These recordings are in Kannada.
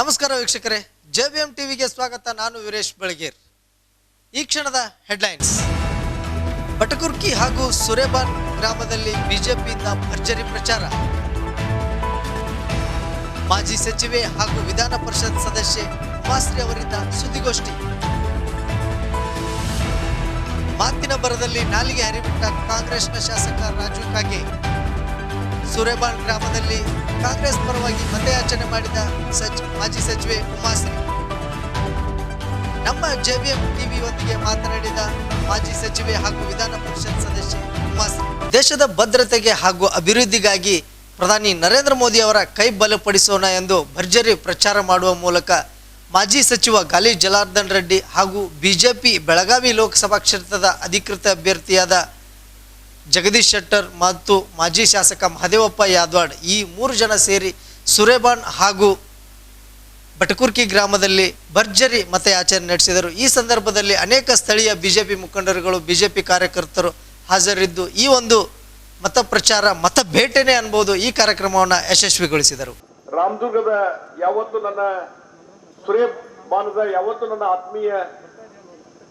ನಮಸ್ಕಾರ ವೀಕ್ಷಕರೇ ಜೆ ಬಿ ಎಂ ಟಿವಿಗೆ ಸ್ವಾಗತ. ನಾನು ವೀರೇಶ್ ಬೆಳಗೇರ್. ಈ ಕ್ಷಣದ ಹೆಡ್ಲೈನ್ಸ್. ಬಟಕುರ್ಕಿ ಹಾಗೂ ಸುರೇಬಾನ್ ಗ್ರಾಮದಲ್ಲಿ ಬಿಜೆಪಿಯಿಂದ ಭರ್ಜರಿ ಪ್ರಚಾರ. ಮಾಜಿ ಸಚಿವೆ ಹಾಗೂ ವಿಧಾನ ಪರಿಷತ್ ಸದಸ್ಯೆ ಉಮಾಶ್ರೀ ಅವರಿಂದ ಸುದ್ದಿಗೋಷ್ಠಿ. ಮಾತಿನ ಬರದಲ್ಲಿ ನಾಲಿಗೆ ಹರಿಬಿಟ್ಟ ಕಾಂಗ್ರೆಸ್ನ ಶಾಸಕ ರಾಜು ಕಾಗೆ. ಸುರೇಬಾನ್ ಗ್ರಾಮದಲ್ಲಿ ಕಾಂಗ್ರೆಸ್ ಪರವಾಗಿ ಮತಯಾಚನೆ ಮಾಡಿದ ಸಚ್ ಮಾಜಿ ಸಚಿವೆ ಉಮಾಶ್ರೀ. ನಮ್ಮ ಜೆಬಿಎಂ ಟಿವಿಯೊಂದಿಗೆ ಮಾತನಾಡಿದ ಮಾಜಿ ಸಚಿವೆ ಹಾಗೂ ವಿಧಾನ ಪರಿಷತ್ ಸದಸ್ಯೆ ಉಮಾಶ್ರೀ. ದೇಶದ ಭದ್ರತೆಗೆ ಹಾಗೂ ಅಭಿವೃದ್ಧಿಗಾಗಿ ಪ್ರಧಾನಿ ನರೇಂದ್ರ ಮೋದಿ ಅವರ ಕೈ ಬಲಪಡಿಸೋಣ ಎಂದು ಭರ್ಜರಿ ಪ್ರಚಾರ ಮಾಡುವ ಮೂಲಕ ಮಾಜಿ ಸಚಿವ ಗಾಲಿ ಜಲಾರ್ದನ್ ರೆಡ್ಡಿ ಹಾಗೂ ಬಿಜೆಪಿ ಬೆಳಗಾವಿ ಲೋಕಸಭಾ ಕ್ಷೇತ್ರದ ಅಧಿಕೃತ ಅಭ್ಯರ್ಥಿಯಾದ ಜಗದೀಶ್ ಶೆಟ್ಟರ್ ಮತ್ತು ಮಾಜಿ ಶಾಸಕ ಮಹದೇವಪ್ಪ ಯಾದವಾಡ್ ಈ ಮೂರು ಜನ ಸೇರಿ ಸುರೇಬಾನ್ ಹಾಗೂ ಬಟಕುರ್ಕಿ ಗ್ರಾಮದಲ್ಲಿ ಭರ್ಜರಿ ಮತಯಾಚನೆ ನಡೆಸಿದರು. ಈ ಸಂದರ್ಭದಲ್ಲಿ ಅನೇಕ ಸ್ಥಳೀಯ ಬಿಜೆಪಿ ಮುಖಂಡರುಗಳು, ಬಿಜೆಪಿ ಕಾರ್ಯಕರ್ತರು ಹಾಜರಿದ್ದು, ಈ ಒಂದು ಮತ ಪ್ರಚಾರ, ಮತ ಭೇಟೆನೆ ಅನ್ಬೋದು ಈ ಕಾರ್ಯಕ್ರಮವನ್ನು ಯಶಸ್ವಿಗೊಳಿಸಿದರು. ರಾಮದುರ್ಗದ ಯಾವತ್ತು ನನ್ನ ಸುರೇಬಾನದ ಯಾವತ್ತು ನನ್ನ ಆತ್ಮೀಯ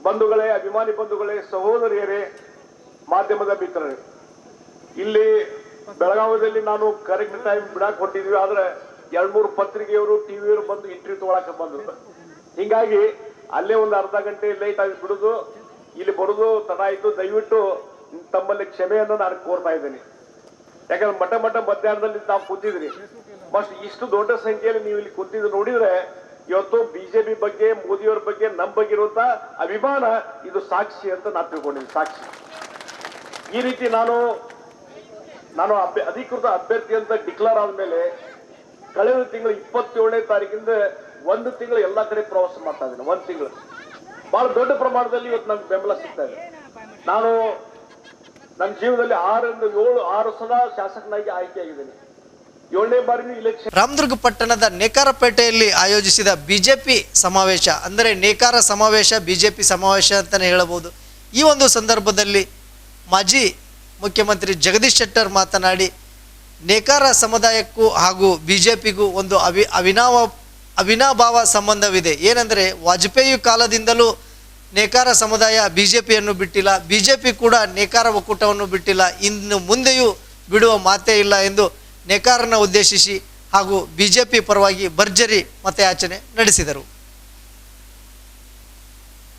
ಬಂಧುಗಳೇ, ಅಭಿಮಾನಿ ಬಂಧುಗಳೇ, ಸಹೋದರಿಯರೇ ಮಾಧ್ಯಮದ ಮಿತ್ರರೇ, ಇಲ್ಲಿ ಬೆಳಗಾವಿಯಲ್ಲಿ ನಾನು ಕರೆಕ್ಟ್ ಟೈಮ್ ಬಿಡಾಕ್ ಹೊಟ್ಟಿದ್ವಿ ಆದ್ರೆ ಎರಡ್ ಮೂರು ಪತ್ರಿಕೆಯವರು, ಟಿವಿಯವರು ಬಂದು ಇಂಟರ್ವ್ಯೂ ತಗೊಳಕ್ ಬಂದ್ರು ಹಿಂಗಾಗಿ ಅಲ್ಲೇ ಒಂದು ಅರ್ಧ ಗಂಟೆ ಲೇಟ್ ಆಗಿ ಬಿಡುದು, ಇಲ್ಲಿ ಬರುದು, ತಡ ಆಯ್ತು. ದಯವಿಟ್ಟು ತಮ್ಮಲ್ಲಿ ಕ್ಷಮೆಯನ್ನು ನಾನು ಕೋರ್ತಾ ಇದ್ದೀನಿ. ಯಾಕಂದ್ರೆ ಮಠ ಮಠ ಮಧ್ಯಾಹ್ನದಲ್ಲಿ ತಾವು ಕೂತಿದ್ರಿ. ಬಸ್ಟ್ ಇಷ್ಟು ದೊಡ್ಡ ಸಂಖ್ಯೆಯಲ್ಲಿ ನೀವು ಇಲ್ಲಿ ಕೂತಿದ್ದು ನೋಡಿದ್ರೆ, ಇವತ್ತು ಬಿಜೆಪಿ ಬಗ್ಗೆ, ಮೋದಿಯವರ ಬಗ್ಗೆ ನಮ್ಮ ಬಗ್ಗೆ ಇರುವಂತ ಅಭಿಮಾನ, ಇದು ಸಾಕ್ಷಿ ಅಂತ ನಾನು ತಿಳ್ಕೊಂಡಿದ್ದೀನಿ ಸಾಕ್ಷಿ. ಈ ರೀತಿ ನಾನು ನಾನು ಅಧಿಕೃತ ಅಭ್ಯರ್ಥಿ ಅಂತ ಡಿಕ್ಲೇರ್ ಆದ್ಮೇಲೆ ಕಳೆದ ತಿಂಗಳು ಇಪ್ಪತ್ತೇಳನೇ ತಾರೀಕಿಂದ ಒಂದು ತಿಂಗಳು ಎಲ್ಲಾ ಕಡೆ ಪ್ರವಾಸ ಮಾಡ್ತಾ ಇದ್ದೀನಿ, ಒಂದು ತಿಂಗಳು. ಬಹಳ ದೊಡ್ಡ ಪ್ರಮಾಣದಲ್ಲಿ ಇವತ್ತು ನಮ್ಗೆ ಬೆಂಬಲ ಸಿಗ್ತಾ ಇದೆ. ನಾನು ನನ್ನ ಜೀವನದಲ್ಲಿ ಆರರಿಂದ ಏಳು, ಆರು ಸಲ ಶಾಸಕನಾಗಿ ಆಯ್ಕೆಯಾಗಿದ್ದೇನೆ. ರಾಮದುರ್ಗ ಪಟ್ಟಣದ ನೇಕಾರಪೇಟೆಯಲ್ಲಿ ಆಯೋಜಿಸಿದ ಬಿಜೆಪಿ ಸಮಾವೇಶ, ಅಂದರೆ ನೇಕಾರ ಸಮಾವೇಶ, ಬಿಜೆಪಿ ಸಮಾವೇಶ ಅಂತಲೇ ಹೇಳಬಹುದು. ಈ ಒಂದು ಸಂದರ್ಭದಲ್ಲಿ ಮಾಜಿ ಮುಖ್ಯಮಂತ್ರಿ ಜಗದೀಶ್ ಶೆಟ್ಟರ್ ಮಾತನಾಡಿ, ನೇಕಾರ ಸಮುದಾಯಕ್ಕೂ ಹಾಗೂ ಬಿಜೆಪಿಗೂ ಒಂದು ಅವಿ, ಅವಿನಾವ, ಅವಿನಾಭಾವ ಸಂಬಂಧವಿದೆ. ಏನೆಂದರೆ, ವಾಜಪೇಯಿ ಕಾಲದಿಂದಲೂ ನೇಕಾರ ಸಮುದಾಯ ಬಿಜೆಪಿಯನ್ನು ಬಿಟ್ಟಿಲ್ಲ. ಬಿಜೆಪಿ ಕೂಡ ನೇಕಾರ ಒಕ್ಕೂಟವನ್ನು ಬಿಟ್ಟಿಲ್ಲ. ಇನ್ನು ಮುಂದೆಯೂ ಬಿಡುವ ಮಾತೇ ಇಲ್ಲ ಎಂದು ನೇಕಾರನ ಉದ್ದೇಶಿಸಿ ಹಾಗೂ ಬಿಜೆಪಿ ಪರವಾಗಿ ಭರ್ಜರಿ ಮತಯಾಚನೆ ನಡೆಸಿದರು.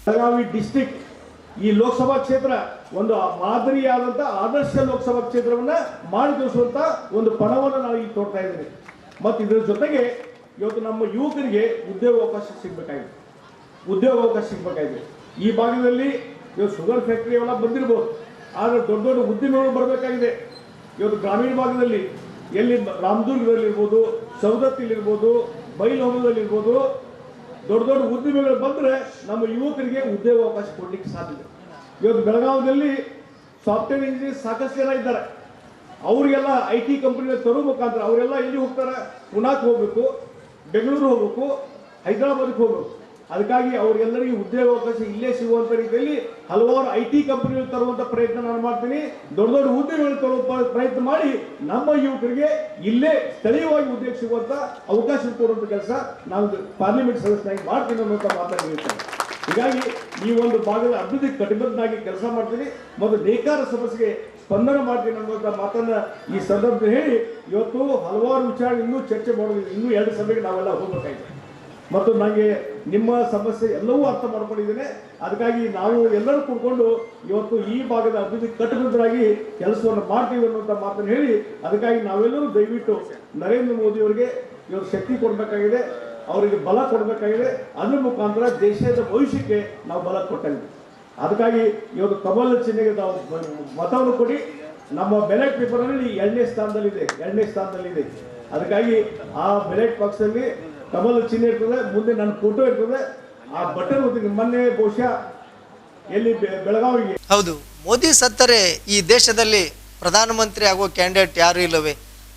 ಬೆಳಗಾವಿ ಡಿಸ್ಟಿಕ್ ಈ ಲೋಕಸಭಾ ಕ್ಷೇತ್ರ ಒಂದು ಮಾದರಿಯಾದಂಥ ಆದರ್ಶ ಲೋಕಸಭಾ ಕ್ಷೇತ್ರವನ್ನ ಮಾಡಿ ತೋರಿಸುವಂತ ಒಂದು ಪಣವನ್ನು ನಾವು ಈಗ ತೋರ್ತಾ ಇದ್ದೀವಿ. ಮತ್ತು ಇದರ ಜೊತೆಗೆ ಇವತ್ತು ನಮ್ಮ ಯುವಕರಿಗೆ ಉದ್ಯೋಗ ಅವಕಾಶ ಸಿಗ್ಬೇಕಾಗಿದೆ. ಉದ್ಯೋಗ ಅವಕಾಶ ಸಿಗ್ಬೇಕಾಗಿದೆ. ಈ ಭಾಗದಲ್ಲಿ ಇವತ್ತು ಶುಗರ್ ಫ್ಯಾಕ್ಟ್ರಿ ಎಲ್ಲ ಬಂದಿರ್ಬೋದು. ಆದರೆ ದೊಡ್ಡ ದೊಡ್ಡ ಉದ್ಯಮಗಳು ಬರಬೇಕಾಗಿದೆ. ಇವತ್ತು ಗ್ರಾಮೀಣ ಭಾಗದಲ್ಲಿ ಎಲ್ಲಿ ರಾಮದುರ್ಗದಲ್ಲಿರ್ಬೋದು, ಸವದತ್ತಿಲಿರ್ಬೋದು ಬೈಲಹೊಂಗದಲ್ಲಿರ್ಬೋದು ದೊಡ್ಡ ದೊಡ್ಡ ಉದ್ಯಮಿಗಳು ಬಂದ್ರೆ ನಮ್ಮ ಯುವಕರಿಗೆ ಉದ್ಯೋಗ ಅವಕಾಶ ಕೊಡ್ಲಿಕ್ಕೆ ಸಾಧ್ಯ ಇವತ್ತು ಬೆಳಗಾವಿಯಲ್ಲಿ ಸಾಫ್ಟ್ವೇರ್ ಇಂಜಿನಿಯರ್ ಸಾಕಷ್ಟು ಜನ ಇದ್ದಾರೆ. ಅವರಿಗೆಲ್ಲ ಐ ಟಿ ಕಂಪ್ನಿಗಳು ತರೋ ಮುಖಾಂತರ ಅವರೆಲ್ಲ ಎಲ್ಲಿ ಹೋಗ್ತಾರೆ? ಪುನಾಕ್ ಹೋಗ್ಬೇಕು, ಬೆಂಗಳೂರು ಹೋಗ್ಬೇಕು, ಹೈದರಾಬಾದ್ಗೆ ಹೋಗ್ಬೇಕು. ಅದಕ್ಕಾಗಿ ಅವರೆಲ್ಲರಿಗೂ ಉದ್ಯೋಗ ಅವಕಾಶ ಇಲ್ಲೇ ಸಿಗುವಂತ ರೀತಿಯಲ್ಲಿ ಹಲವಾರು ಐ ಟಿ ಕಂಪನಿಗಳು ತರುವಂತ ಪ್ರಯತ್ನ ನಾನು ಮಾಡ್ತೀನಿ. ದೊಡ್ಡ ದೊಡ್ಡ ಉದ್ಯೋಗಗಳು ತರುವ ಪ್ರಯತ್ನ ಮಾಡಿ ನಮ್ಮ ಯುವಕರಿಗೆ ಇಲ್ಲೇ ಸ್ಥಳೀಯವಾಗಿ ಉದ್ಯೋಗ ಸಿಗುವಂತ ಅವಕಾಶ ಕೊಡುವಂತ ಕೆಲಸ ನಾನು ಪಾರ್ಲಿಮೆಂಟ್ ಸದಸ್ಯನಾಗಿ ಮಾಡ್ತೀನಿ ಅನ್ನುವಂತ ಮಾತಾಡಿರ್ತೇನೆ ಹೀಗಾಗಿ ಈ ಒಂದು ಭಾಗದ ಅಭಿವೃದ್ಧಿ ಕಟಿಬದ್ಧನಾಗಿ ಕೆಲಸ ಮಾಡ್ತೀನಿ. ಮತ್ತು ನೇಕಾರ ಸಮಸ್ಯೆಗೆ ಸ್ಪಂದನ ಮಾಡ್ತೀನಿ ಅನ್ನುವಂಥ ಮಾತನ್ನ ಈ ಸಂದರ್ಭದಲ್ಲಿ ಹೇಳಿ ಇವತ್ತು ಹಲವಾರು ವಿಚಾರ ಇನ್ನೂ ಚರ್ಚೆ ಮಾಡೋದಿಲ್ಲ. ಇನ್ನೂ ಎರಡು ಸಭೆಗೆ ನಾವೆಲ್ಲ ಹೋಗ್ಬೇಕಾಗಿದೆ. ಮತ್ತು ನನಗೆ ನಿಮ್ಮ ಸಮಸ್ಯೆ ಎಲ್ಲವೂ ಅರ್ಥ ಮಾಡ್ಕೊಂಡಿದ್ದೇನೆ. ಅದಕ್ಕಾಗಿ ನಾವು ಎಲ್ಲರೂ ಕೂಡ್ಕೊಂಡು ಇವತ್ತು ಈ ಭಾಗದ ಅಭಿವೃದ್ಧಿ ಕಟ್ಟುಬದ್ಧರಾಗಿ ಕೆಲಸವನ್ನು ಮಾಡ್ತೀವಿ ಅನ್ನುವಂಥ ಮಾತನ್ನು ಹೇಳಿ, ಅದಕ್ಕಾಗಿ ನಾವೆಲ್ಲರೂ ದಯವಿಟ್ಟು ನರೇಂದ್ರ ಮೋದಿಯವರಿಗೆ ಇವರು ಶಕ್ತಿ ಕೊಡಬೇಕಾಗಿದೆ, ಅವರಿಗೆ ಬಲ ಕೊಡಬೇಕಾಗಿದೆ. ಅದ್ರ ಮುಖಾಂತರ ದೇಶದ ಭವಿಷ್ಯಕ್ಕೆ ನಾವು ಬಲ ಕೊಟ್ಟಿದ್ದೀವಿ. ಅದಕ್ಕಾಗಿ ಇವತ್ತು ಕಮಲ ಚಿಹ್ನೆಗೆ ನಾವು ಮತವನ್ನು ಕೊಡಿ. ನಮ್ಮ ಬೆಲೆಟ್ ಪೇಪರ್ನಲ್ಲಿ ಎರಡನೇ ಸ್ಥಾನದಲ್ಲಿದೆ ಎರಡನೇ ಸ್ಥಾನದಲ್ಲಿದೆ. ಅದಕ್ಕಾಗಿ ಆ ಬೆಲೆಟ್ ಪಕ್ಷದಲ್ಲಿ ಕಮಲ ಚಿಹ್ನೆ ಇರ್ತದೆ ಮುಂದೆ ನನ್ನ ಫೋಟೋ ಇರ್ತದೆ. ಆ ಬಟನ್ ಒತ್ತಿ ಮೊನ್ನೆ ಬಹುಶಃ ಎಲ್ಲಿ ಬೆಳಗಾವಿಗೆ. ಹೌದು ಮೋದಿ ಸತ್ತರೆ ಈ ದೇಶದಲ್ಲಿ ಪ್ರಧಾನಮಂತ್ರಿ ಆಗುವ ಕ್ಯಾಂಡಿಡೇಟ್ ಯಾರು ಇಲ್ಲವೇ?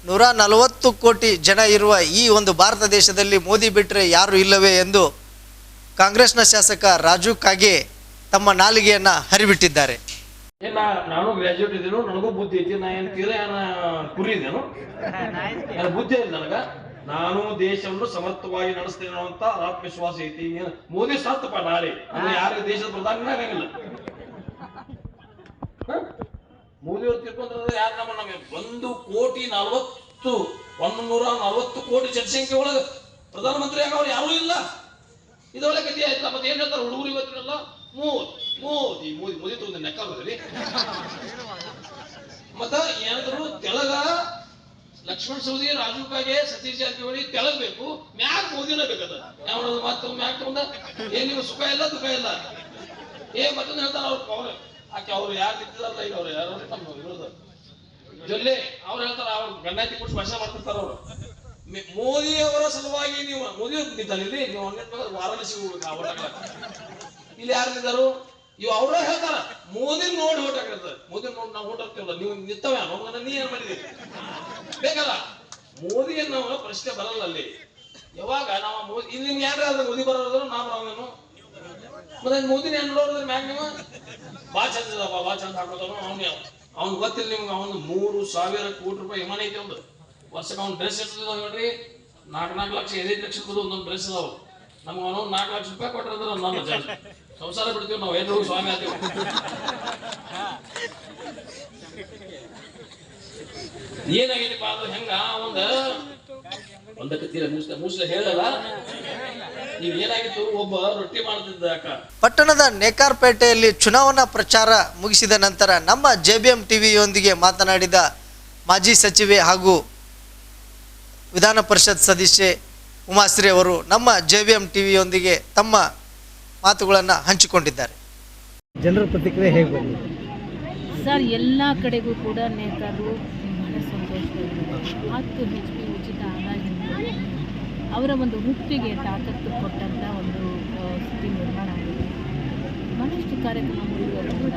ನೂರ ನಲವತ್ತು ಕೋಟಿ ಜನ ಇರುವ ಈ ಒಂದು ಭಾರತ ದೇಶದಲ್ಲಿ ಮೋದಿ ಬಿಟ್ಟರೆ ಯಾರು ಇಲ್ಲವೇ ಎಂದು ಕಾಂಗ್ರೆಸ್ನ ಶಾಸಕ ರಾಜು ಕಾಗೆ ತಮ್ಮ ನಾಲಿಗೆಯನ್ನು ಹರಿಬಿಟ್ಟಿದ್ದಾರೆ. ನಾನು ಗ್ರಾಜುಯೇಟ್ ಇದ್ದೀನಿ ನನಗೂ ಬುದ್ಧಿ ಐತಿ ನಾ ಏನ್ ತೀರ ಕುರಿ ಇದ್ದೇನು? ಬುದ್ಧಿ ಐತಿ ನನಗ. ನಾನು ದೇಶವನ್ನು ಸಮರ್ಥವಾಗಿ ನಡೆಸ್ತೇನೆ ಅಂತ ಆತ್ಮವಿಶ್ವಾಸ ಐತಿ. ಮೋದಿ ಸತ್ತಪ್ಪ ನಾಳೆ. ಅಂದ್ರೆ ಯಾರು ದೇಶದ ಪ್ರಧಾನಿ ಆಗಂಗಿಲ್ಲ? ಮೋದಿ ಅವ್ರು ತಿಳ್ಕೊಂಡ್ರೆ ಯಾರು ನಮ್ಮ ನಮಗೆ? ಒಂದು ಕೋಟಿ ನಲವತ್ತು ಒಂದ್ ನೂರ ನಲವತ್ತು ಕೋಟಿ ಜನಸಂಖ್ಯೆ ಒಳಗೆ ಪ್ರಧಾನಮಂತ್ರಿ ಆಗೋರು ಯಾರು ಇಲ್ಲ. ಇದೊಳ್ಳೆ ಗತಿ ಆಯ್ತಲ್ಲ ಮತ್ತೆ ಏನ್ ಹೇಳ್ತಾರೆ ಹುಡುಗರು ಇವತ್ತಿನಲ್ಲ? ಮೋದಿ ಮೋದಿ ಮೋದಿ ಮೋದಿ ತಗೊಂಡು ನೆಕ್ಕ ಮತ್ತ ಏನಾದ್ರು ತೆಳಗ ಲಕ್ಷ್ಮಣ್ ಸೌದಿ ರಾಜು ಕಾಗೆ, ಸತೀಶ್ ಜಾರಕಿಹೊಳಿ ಕೆಳಗ್ ಬೇಕು ಮ್ಯಾಗ ಮೋದಿನ ಬೇಕದ? ಯಾವ ಮಾತು? ಮ್ಯಾಕ್ ತಗೊಂಡ? ಏನ್ ನೀವು ಸುಖ ಇಲ್ಲ, ದುಃಖ ಇಲ್ಲ? ಏ, ಮತ್ತೊಂದು ಹೇಳ್ತಾರ ಅವ್ರ ಪವರ್ ಆಕೆ ಅವ್ರು ಯಾರು ನಿಂತಿದಾರಲ್ಲ ಈಗ ಅವ್ರು? ಯಾರು ತಮ್ಮ ವಿರೋಧ. ಜೊಲ್ಲೆ, ಅವ್ರು ಹೇಳ್ತಾರ, ಅವ್ರ ಗಣ್ಯಾತಿ ಕೊಟ್ಟು ಭಾಷಣ ಮಾಡ್ತಿರ್ತಾರ ಅವ್ರು. ಮೋದಿ ಅವರ ಸಲುವಾಗಿ ನೀವು ಮೋದಿ ಅವ್ರು ಇಲ್ಲಿ. ನೀವು ಹಂಗಂತ ವಾರಾಣಸಿ ಹೋಗ್ಬೇಕು ಇಲ್ಲಿ ಯಾರು ನಿಂತಾರು ಇವ್ ಅವ್ರ ಹೇಳ್ತಾರ ಮೋದಿ ನೋಡಿ ಓಟ್ ಹಾಕಿರ್ತಾರೆ ಮೋದಿ ನೋಡಿ ನಾವು ಓಟ್ ಹಾಕ್ತೇವಲ್ಲ, ನೀವು ನಿಂತವ ನಮ್ಮನ್ನ ನೀ ಏನ್ ಮಾಡಿದಿ? ಬೇಕಲ್ಲ ಮೋದಿಯನ್ನು ಪ್ರಶ್ನೆ ಬರಲ್ಲ ಅಲ್ಲಿ. ಯಾವಾಗ ನಾವು ಮೋದಿ ಇಲ್ಲಿ ನಿಮ್ಗೆ ಯಾರು ಮೋದಿ ಬರೋದ್ರು ನಾ ಬರೋದೇನು ಮತ್ತೆ ಮೋದಿನ ಏನ್ ನೋಡಿದ್ರೆ ಮ್ಯಾಗ ನೀವು? ಬಾ ಚಂದ ಬಾ ಚಂದ ಹಾಕೋತಾನು ಅವ್ನ ಅವ್ನ್ ಗೊತ್ತಿಲ್ಲ ನಿಮ್ಗೆ, ಅವನು ಮೂರು ಸಾವಿರ ಕೋಟಿ ರೂಪಾಯಿ ವಿಮಾನ ಐತಿ ಒಂದು ವರ್ಷಕ್ಕೆ ಅವ್ನು ಡ್ರೆಸ್ ಇರ್ತದ ನೋಡ್ರಿ ನಾಲ್ಕು ನಾಲ್ಕು ಲಕ್ಷ ಐದೈದು ಲಕ್ಷ ಒಂದೊಂದು ಡ್ರೆಸ್ ಅದಾವ ನಮ್ಗೆ ಅವನು ನಾಲ್ಕು ಲಕ್ಷ ರೂಪಾಯಿ ಕೊಟ್ಟಿದ್ರೆ ನಮ್ಮ ಜಾಸ್ತಿ ಸಂಸಾರ ಬಿಡ್ತೀವಿ, ನಾವು ಏನು ಸ್ವಾಮಿ ಆತೀವಿ ಏನಾಗಿದೆಪ್ಪ ಅದು ಹೆಂಗ? ಒಂದ ಒಂದಕ್ಕೆ ಮೂಸ ಮುಸ್ಲ ಹೇಳಲ್ಲ. ಪಟ್ಟಣದ ನೇಕಾರ್ಪೇಟೆಯಲ್ಲಿ ಚುನಾವಣಾ ಪ್ರಚಾರ ಮುಗಿಸಿದ ನಂತರ ನಮ್ಮ ಜೆಬಿಎಂ ಟಿವಿಯೊಂದಿಗೆ ಮಾತನಾಡಿದ ಮಾಜಿ ಸಚಿವೆ ಹಾಗೂ ವಿಧಾನ ಪರಿಷತ್ ಸದಸ್ಯೆ ಉಮಾಶ್ರೀ ಅವರು ನಮ್ಮ ಜೆಬಿಎಂ ಟಿವಿಯೊಂದಿಗೆ ತಮ್ಮ ಮಾತುಗಳನ್ನು ಹಂಚಿಕೊಂಡಿದ್ದಾರೆ. ಜನರ ಪ್ರತಿಕ್ರಿಯೆ ಹೇಗೆ ಬಂದಿದೆ? ಸರ್ ಎಲ್ಲ ಕಡೆಗೂ ಕೂಡ ನೇತಾರರು ಬಹಳ ಸಂತೋಷ ಹತ್ತು ಹೆಚ್ ಪಿ ಉಚಿತ ಅವರ ಒಂದು ವೃತ್ತಿಗೆ ತಾಕತ್ತು ಕೊಟ್ಟಂಥ ಒಂದು ಸ್ಥಿತಿ ನಿರ್ಮಾಣ ಆಗಿದೆ. ಬಹಳಷ್ಟು ಕಾರ್ಯಕ್ರಮಗಳು ಕೂಡ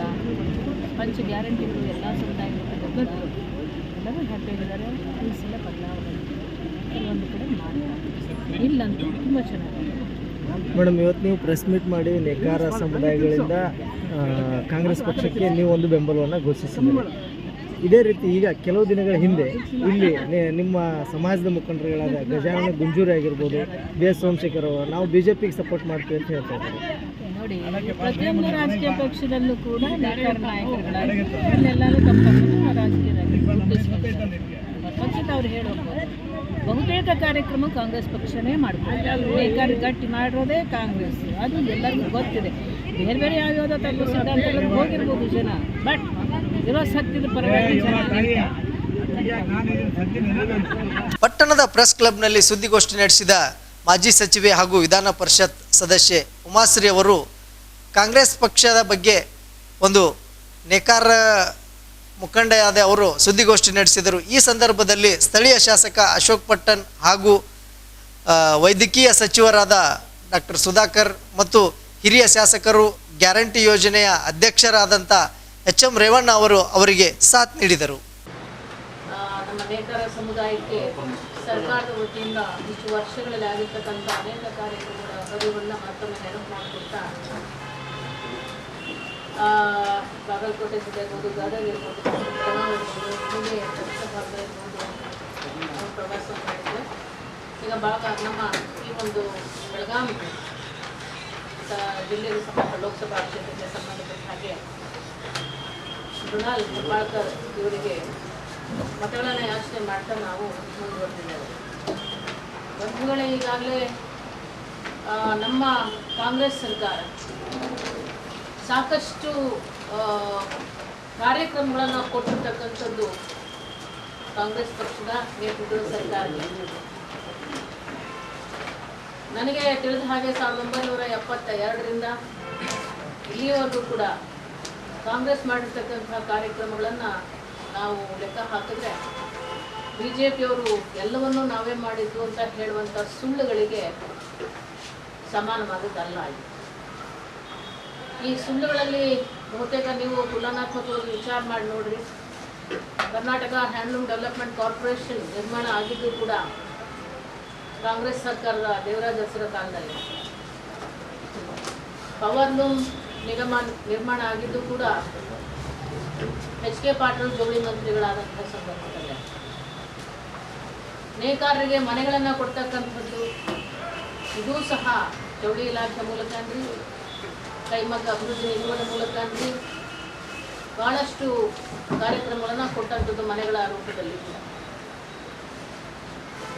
ಪಂಚ ಗ್ಯಾರಂಟಿಗಳು ಎಲ್ಲ ಸಮುದಾಯಗಳು ಎಲ್ಲರೂ ಹ್ಯಾಪಿಯಾಗಿದ್ದಾರೆ ಬದಲಾವಣೆ ಕೆಲವೊಂದು ಕಡೆ ಇಲ್ಲ ಇಲ್ಲಂತೂ ತುಂಬ ಚೆನ್ನಾಗಿದೆ. ಮೇಡಮ್, ಇವತ್ತು ನೀವು ಪ್ರೆಸ್ ಮೀಟ್ ಮಾಡಿ ನೇಕಾರ ಸಮುದಾಯಗಳಿಂದ ಕಾಂಗ್ರೆಸ್ ಪಕ್ಷಕ್ಕೆ ನೀವು ಒಂದು ಬೆಂಬಲವನ್ನು ಘೋಷಿಸಿದ್ದೀರಿ. ಇದೇ ರೀತಿ ಈಗ ಕೆಲವು ದಿನಗಳ ಹಿಂದೆ ಇಲ್ಲಿ ನಿಮ್ಮ ಸಮಾಜದ ಮುಖಂಡರುಗಳಾದ ಗಜಾನನ ಗುಂಜೂರಿ ಆಗಿರ್ಬೋದು, ಬಿ ಎಸ್ ಸೋಮಶೇಖರ್ ಅವರು, ನಾವು ಬಿ ಜೆ ಪಿಗೆ ಸಪೋರ್ಟ್ ಮಾಡ್ತೀವಿ ಅಂತ ಹೇಳ್ತಾ ಇದ್ದಾರೆ. ಪ್ರತಿಯೊಂದು ರಾಜಕೀಯ ಪಕ್ಷದಲ್ಲೂ ಕೂಡ. ಪಕ್ಷದ ಅವ್ರು ಹೇಳೋದು. ಬಹುತೇಕ ಕಾರ್ಯಕ್ರಮ ಕಾಂಗ್ರೆಸ್ ಪಕ್ಷನೇ ಮಾಡ್ತಾರೆ ನೇಕಾರ ಗಟ್ಟಿ ಮಾಡಿರೋದೇ ಕಾಂಗ್ರೆಸ್. ಅದು ಎಲ್ಲರಿಗೂ ಗೊತ್ತಿದೆ. ಬೇರೆ ಬೇರೆ ಯಾವ್ಯಾವುದೋ ತಪ್ಪು ಸಿದ್ಧಾಂತಗಳಿಗೆ ಹೋಗಿರ್ಬೋದು ಜನ. ಬಟ್ ಇರೋ ಸತ್ಯದ ಪರವಾಗಿ ಪಟ್ಟಣದ ಪ್ರೆಸ್ ಕ್ಲಬ್ನಲ್ಲಿ ಸುದ್ದಿಗೋಷ್ಠಿ ನಡೆಸಿದ ಮಾಜಿ ಸಚಿವೆ ಹಾಗೂ ವಿಧಾನ ಪರಿಷತ್ ಸದಸ್ಯೆ ಉಮಾಶ್ರೀ ಅವರು ಕಾಂಗ್ರೆಸ್ ಪಕ್ಷದ ಬಗ್ಗೆ ಒಂದು ನೇಕಾರ ಮುಖಂಡೆಯಾದ ಅವರು ಸುದ್ದಿಗೋಷ್ಠಿ ನಡೆಸಿದರು. ಈ ಸಂದರ್ಭದಲ್ಲಿ ಸ್ಥಳೀಯ ಶಾಸಕ ಅಶೋಕ್ ಪಟ್ಟಣ್ ಹಾಗೂ ವೈದ್ಯಕೀಯ ಸಚಿವರಾದ ಡಾಕ್ಟರ್ ಸುಧಾಕರ್ ಮತ್ತು ಹಿರಿಯ ಶಾಸಕರು ಗ್ಯಾರಂಟಿ ಯೋಜನೆಯ ಅಧ್ಯಕ್ಷರಾದಂಥ ಎಚ್ ಎಂ ರೇವಣ್ಣ ಅವರು ಅವರಿಗೆ ಸಾಥ್ ನೀಡಿದರು. ನಮ್ಮ ಸಮುದಾಯಕ್ಕೆ ಸರ್ಕಾರದ ವತಿಯಿಂದ ಇಷ್ಟು ವರ್ಷಗಳಲ್ಲಿ ಆಗಿರ್ತಕ್ಕಂಥ ಅನೇಕ ಕಾರ್ಯಕ್ರಮಗಳ ನೆನಪು ಬಾಗಲಕೋಟೆ ಜಿಲ್ಲೆ ಇರ್ಬೋದು ಗದಗ ಇರ್ಬೋದು ಹೀಗೆ ಪ್ರವಾಸ ಈಗ ಭಾಗ ನಮ್ಮ ಈ ಒಂದು ಬೆಳಗಾವಿ ಜಿಲ್ಲೆಗೆ ಸಂಬಂಧ ಲೋಕಸಭಾ ಕ್ಷೇತ್ರಕ್ಕೆ ಸಂಬಂಧಪಟ್ಟ ಹಾಗೆ ಮೃಣಾಲ್ ಹೆಬ್ಬಾಳ್ಕರ್ ಇವರಿಗೆ ಮತಗಳನ್ನು ಯಾಚನೆ ಮಾಡ್ತಾ ನಾವು ಮುಂದುವರೆದಿದ್ದೇವೆ. ಬಂಧುಗಳೇ ಈಗಾಗಲೇ ನಮ್ಮ ಕಾಂಗ್ರೆಸ್ ಸರ್ಕಾರ ಸಾಕಷ್ಟು ಕಾರ್ಯಕ್ರಮಗಳನ್ನು ಕೊಟ್ಟಿರ್ತಕ್ಕಂಥದ್ದು ಕಾಂಗ್ರೆಸ್ ಪಕ್ಷದ ನೇತೃತ್ವದ ಸರ್ಕಾರಕ್ಕೆ ನನಗೆ ತಿಳಿದ ಹಾಗೆ ಸಾವಿರದ ಒಂಬೈನೂರ ಎಪ್ಪತ್ತ ಎರಡರಿಂದ ಇಲ್ಲಿಯವರೆಗೂ ಕೂಡ ಕಾಂಗ್ರೆಸ್ ಮಾಡಿರ್ತಕ್ಕಂತಹ ಕಾರ್ಯಕ್ರಮಗಳನ್ನು ನಾವು ಲೆಕ್ಕ ಹಾಕಿದ್ರೆ ಬಿ ಜೆ ಪಿಯವರು ಎಲ್ಲವನ್ನೂ ನಾವೇ ಮಾಡಿದ್ದು ಅಂತ ಹೇಳುವಂಥ ಸುಳ್ಳುಗಳಿಗೆ ಸಮಾನವಾದದ್ದಲ್ಲ ಇದು. ಈ ಸುಳ್ಳುಗಳಲ್ಲಿ ಬಹುತೇಕ ನೀವು ತುಲನಾತ್ಮಕವಾಗಿ ವಿಚಾರ ಮಾಡಿ ನೋಡ್ರಿ. ಕರ್ನಾಟಕ ಹ್ಯಾಂಡ್ಲೂಮ್ ಡೆವಲಪ್ಮೆಂಟ್ ಕಾರ್ಪೊರೇಷನ್ ನಿರ್ಮಾಣ ಆಗಿದ್ದು ಕೂಡ ಕಾಂಗ್ರೆಸ್ ಸರ್ಕಾರದ ದೇವರಾಜ ಹಸಿರ ಕಾಲದಲ್ಲಿ. ಪವರ್ ಲೂಮ್ ನಿಗಮ ನಿರ್ಮಾಣ ಆಗಿದ್ದು ಕೂಡ ಎಚ್ ಕೆ ಪಾಟೀಲ್ ಜೋಡಿ ಮಂತ್ರಿಗಳಾದಂತಹ ಸಂದರ್ಭದಲ್ಲಿ. ನೇಕಾರರಿಗೆ ಮನೆಗಳನ್ನು ಕೊಡ್ತಕ್ಕಂಥದ್ದು, ಇದೂ ಸಹ ಜವಳಿ ಇಲಾಖೆ ಮೂಲಕ ಅಂದ್ರಿ. ಕೈಮಗ್ಗ ಅಭಿವೃದ್ಧಿ ನಿಗಮದ ಮೂಲಕ ಬಹಳಷ್ಟು ಕಾರ್ಯಕ್ರಮಗಳನ್ನು ಕೊಟ್ಟಂಥದ್ದು ಮನೆಗಳ ರೂಪದಲ್ಲಿ